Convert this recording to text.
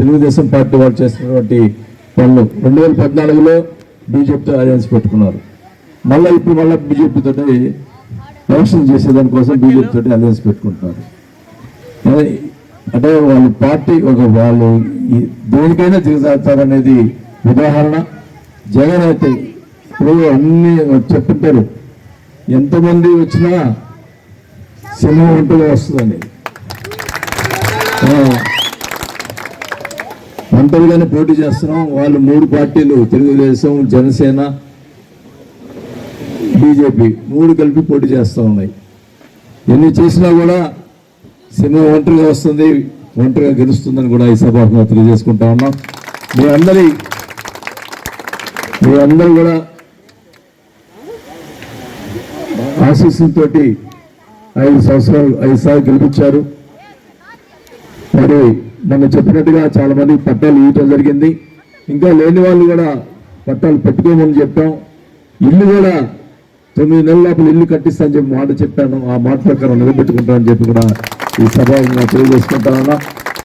Telugu Desam party వాళ్ళు చేస్తున్నటువంటి పనులు. రెండు వేల పద్నాలుగులో బీజేపీతో అలయన్స్ పెట్టుకున్నారు. మళ్ళీ ఇప్పుడు మళ్ళీ బీజేపీ తోటి ఎలక్షన్ చేసేదానికోసం బీజేపీ తోటి అలయన్స్ పెట్టుకుంటున్నారు. అంటే వాళ్ళ పార్టీ ఒక వాళ్ళు దేనికైనా దిగజారుతారనేది ఉదాహరణ. జగన్ అయితే ఇప్పుడు అన్ని చెప్తుంటారు. ఎంతమంది వచ్చినా సింహం ఒంటరిగా వస్తుందని ఒంటరిగానే పోటీ చేస్తున్నాం. వాళ్ళు మూడు పార్టీలు తెలుగుదేశం జనసేన బీజేపీ మూడు కలిపి పోటీ చేస్తూ ఉన్నాయి. ఎన్ని చేసినా కూడా సినిమా ఒంటరిగా వస్తుంది ఒంటరిగా గెలుస్తుందని కూడా ఈ సభలో తెలియజేసుకుంటా ఉన్నాం. మీ అందరి మీ అందరూ కూడా ఆశీస్సులతో ఐదు సంవత్సరాలు ఐదు సార్లు గెలిపించారు. మరి మొన్న చెప్పినట్టుగా చాలా మంది పట్టాలు ఇవ్వటం జరిగింది. ఇంకా లేని వాళ్ళు కూడా పట్టాలు పెట్టుకోమని చెప్పాం. ఇల్లు కూడా తొమ్మిది నెలల లోపల ఇల్లు కట్టిస్తా అని చెప్పి మాట చెప్పాను. ఆ మాట ప్రకారం నిలబెట్టుకుంటామని చెప్పి కూడా ఈ సభ తెలియజేసుకుంటానన్నా.